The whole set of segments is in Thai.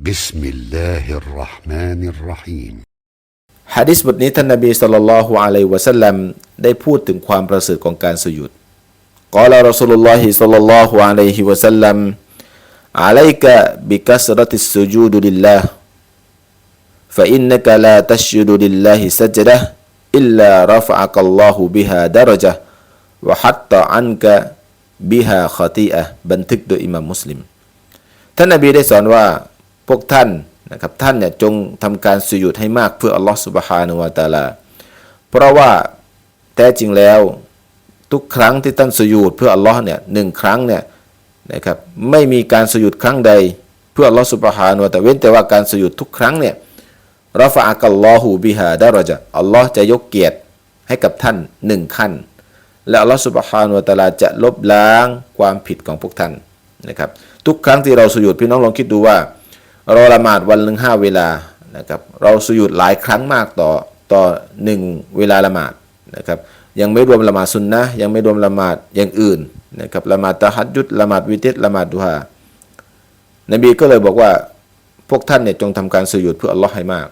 بسم الله الرحمن الرحيم ฮะดิษบทนี้ท่านนบีสุลต่านละฮ์อะลัยฮิวะสัลลัมได้พูดถึงความประเสริฐของการสุยุดกล่าวรอสูลุลลอฮิสัลลัลลอฮุอะลัยฮิวะสัลลัมอะลัยกะบิกัสรติสสุจูดลิลลาห์ فإنك لا تسجد لله سجدة إلا رفعك الله بها درجة وحط عنك بها خطيئة บันทึกโดยอิหม่ามมุสลิม ท่านนบีได้สอนว่าพ วกท่านนะครับท่านเนี่ยจงทำการสุยุดให้มากเพื่ออัลลอฮฺสุบฮานุวาตาลา เพราะว่าแท้จริงแล้วทุกครั้งที่ท่านสุยุดเพื่ออัลลอฮ์เนี่ยหนึ่งครั้งเนี่ยนะครับไม่มีการสุยุดครั้งใดเพื่ออัลลอฮฺสุบฮานุวาตาเว้นแต่ว่าการสุยุดทุกครั้งเนี่ยรฟะอักัลลอฮูบิฮาดารอจะอัลลอฮ์จะยกเกียรติให้กับท่านหนึ่งขั้น และอัลลอฮ์สุบฮานุวะตาลาจะลบล้างความผิดของพวกท่านนะครับทุกครั้งที่เราสุยุดพี่น้องลองคิดดูว่า เราละหมาดวันหนึ่งห้าเวลานะครับเราสุยุดหลายครั้งมากต่อต่อหนึ่งเวลาละหมาดนะครับยังไม่รวมละหมาดซุนนะยังไม่รวมละหมาดอย่างอื่นนะครับละหมาดตะฮัดยุดละหมาดวิเตรละหมาดดุฮานบีก็เลยบอกว่าพวกท่านเนี่ยจงทำการสุยุดเพื่ออัลลอฮ์ให้มาก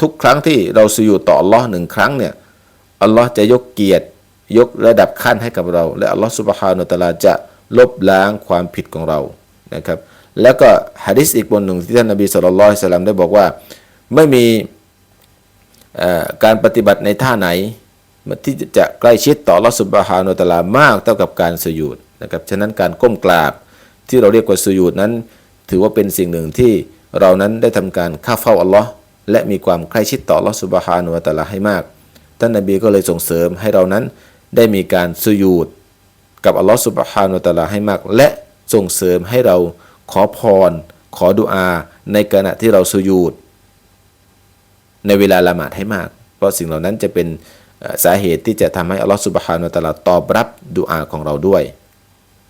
ทุกครั้งที่เราสุยุดต่ออัลลอฮ์หนึ่งครั้งเนี่ยอัลลอฮ์จะยกเกียรติยกระดับขั้นให้กับเรา และอัลลอฮ์สุบฮานุตะลาจะลบล้างความผิดของเรานะครับ แล้วก็ฮะดิษอีกบทหนึ่งที่ท่านนบีสุลต่านละสัลลัมได้บอกว่าไม่มีการปฏิบัติในท่าไหนที่จะใกล้ชิดต่ออัลลอฮ์สุบฮานุตลามากเท่ากับการสุญูดนะครับฉะนั้นการก้มกราบที่เราเรียกว่าสุญูดนั้น ถือว่าเป็นสิ่งหนึ่งที่เรานั้นได้ทำการข้าเฝ้าอัลลอฮ์และมีความใกล้ชิดต่ออัลลอฮ์สุบฮานุตลาให้มาก ท่านนบีก็เลยส่งเสริมให้เรานั้นได้มีการสุญูดกับอัลลอฮ์สุบฮานุตลาให้มาก และส่งเสริมให้เรา ขอพร ขอดุอา ในขณะที่เราสุญูดในเวลาละหมาดให้มาก เพราะสิ่งเหล่านั้นจะเป็นสาเหตุที่จะทำให้อัลลอฮฺสุบฮานุตะลาตอบรับดุอาของเราด้วย